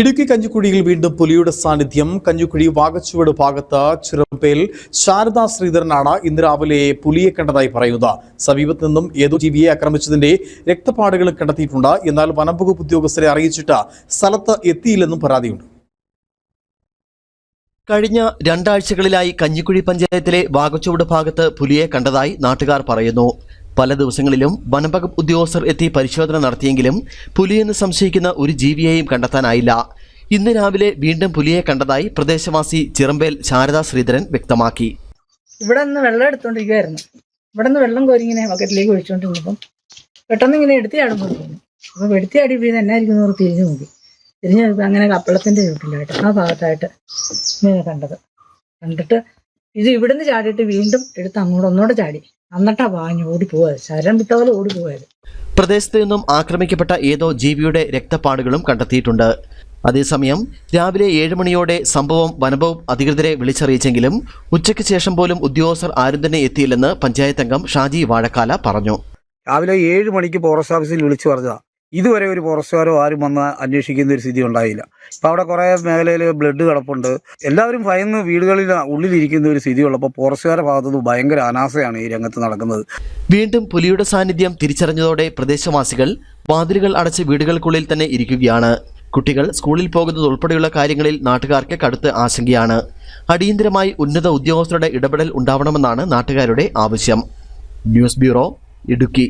ഇടുക്കി കഞ്ഞിക്കുഴിയിൽ വീണ്ടും പുലിയുടെ സാന്നിധ്യം. കഞ്ഞിക്കുഴി വാഗച്ചുവട് ഭാഗത്ത് ചിറമ്പേൽ ശാരദാ ശ്രീധരനാണ് ഇന്ന് രാവിലെ പുലിയെ കണ്ടതായി പറയുന്നത്. സമീപത്ത് നിന്നും ഏതോ ജീവിയെ ആക്രമിച്ചതിന്റെ രക്തപ്പാടുകൾ കണ്ടെത്തിയിട്ടുണ്ട്. എന്നാൽ വനംവകുപ്പ് ഉദ്യോഗസ്ഥരെ അറിയിച്ചിട്ട് സ്ഥലത്ത് എത്തിയില്ലെന്നും പരാതിയുണ്ട്. കഴിഞ്ഞ രണ്ടാഴ്ചകളിലായി കഞ്ഞിക്കുഴി പഞ്ചായത്തിലെ വാഗച്ചുവട് ഭാഗത്ത് പുലിയെ കണ്ടതായി നാട്ടുകാർ പറയുന്നു. പല ദിവസങ്ങളിലും വനംവകുപ്പ് ഉദ്യോഗസ്ഥർ എത്തി പരിശോധന നടത്തിയെങ്കിലും പുലിയെന്ന് സംശയിക്കുന്ന ഒരു ജീവിയെയും കണ്ടെത്താനായില്ല. ഇന്ന് രാവിലെ വീണ്ടും പുലിയെ കണ്ടതായി പ്രദേശവാസി ചിറമ്പേൽ ശാരദാ ശ്രീധരൻ വ്യക്തമാക്കി. ഇവിടെ നിന്ന് വെള്ളം എടുത്തോണ്ടിരിക്കുവായിരുന്നു. ഇവിടെ നിന്ന് വെള്ളം കോരി ഇങ്ങനെ ബക്കറ്റിലേക്ക് ഒഴിച്ചോണ്ടിരുന്നപ്പം പെട്ടെന്ന് ഇങ്ങനെ എടുത്തി ആടും കൊടുക്കുന്നു അപ്പൊ എടുത്തി ആടി പോയി എന്നായിരിക്കും ആയിരിക്കും ഓർത്ത് തിരിഞ്ഞു നോക്കി. തിരിഞ്ഞു നോക്കി അങ്ങനെ കപ്പളത്തിന്റെ ചുട്ടിലായിട്ട് ആ ഭാഗത്തായിട്ട് ഇങ്ങനെ കണ്ടത്. കണ്ടിട്ട് ഇത് ഇവിടുന്ന് ചാടിയിട്ട് വീണ്ടും എടുത്ത് അങ്ങോട്ട് ഒന്നുകൂടെ ചാടി. എന്നിട്ടാ പാഞ്ഞു ഓടിപ്പോയത് ശരം വിട്ട പോലെ ഓടിപ്പോയത് പ്രദേശത്ത് നിന്നും ആക്രമിക്കപ്പെട്ട ഏതോ ജീവിയുടെ രക്തപ്പാടുകളും കണ്ടെത്തിയിട്ടുണ്ട്. അതേസമയം രാവിലെ ഏഴ് മണിയോടെ സംഭവം വനംവകുപ്പ് അധികൃതരെ വിളിച്ചറിയിച്ചെങ്കിലും ഉച്ചയ്ക്ക് ശേഷം പോലും ഉദ്യോഗസ്ഥർ ആരും തന്നെ എത്തിയില്ലെന്ന് പഞ്ചായത്ത് അംഗം ഷാജി വാഴക്കാല പറഞ്ഞു. രാവിലെ ഏഴ് മണിക്ക് ഫോറസ്റ്റ് ഓഫീസിൽ വിളിച്ചു പറഞ്ഞതാ. ഇതുവരെ ഒരു ഫോറസ്റ്റുകാരോ ആരും വന്ന് അന്വേഷിക്കുന്ന ഒരു സ്ഥിതി ഉണ്ടായില്ല. ഇപ്പം അവിടെ കുറേ മേഖലയിൽ ബ്ലഡ് കിടപ്പുണ്ട്. എല്ലാവരും ഭയന്ന് വീടുകളിൽ ഉള്ളിലിരിക്കുന്ന ഒരു സ്ഥിതി ഉള്ളപ്പോൾ ഫോറസ്റ്റുകാരുടെ ഭാഗത്തുനിന്ന് ഭയങ്കര അനാസയാണ് ഈ രംഗത്ത് നടക്കുന്നത്. വീണ്ടും പുലിയുടെ സാന്നിധ്യം തിരിച്ചറിഞ്ഞതോടെ പ്രദേശവാസികൾ വാതിലുകൾ അടച്ച് വീടുകൾക്കുള്ളിൽ തന്നെ ഇരിക്കുകയാണ്. കുട്ടികൾ സ്കൂളിൽ പോകുന്നത് ഉൾപ്പെടെയുള്ള കാര്യങ്ങളിൽ നാട്ടുകാർക്ക് കടുത്ത് ആശങ്കയാണ്. അടിയന്തരമായി ഉന്നത ഉദ്യോഗസ്ഥരുടെ ഇടപെടൽ ഉണ്ടാവണമെന്നാണ് നാട്ടുകാരുടെ ആവശ്യം. News bureau Idukki.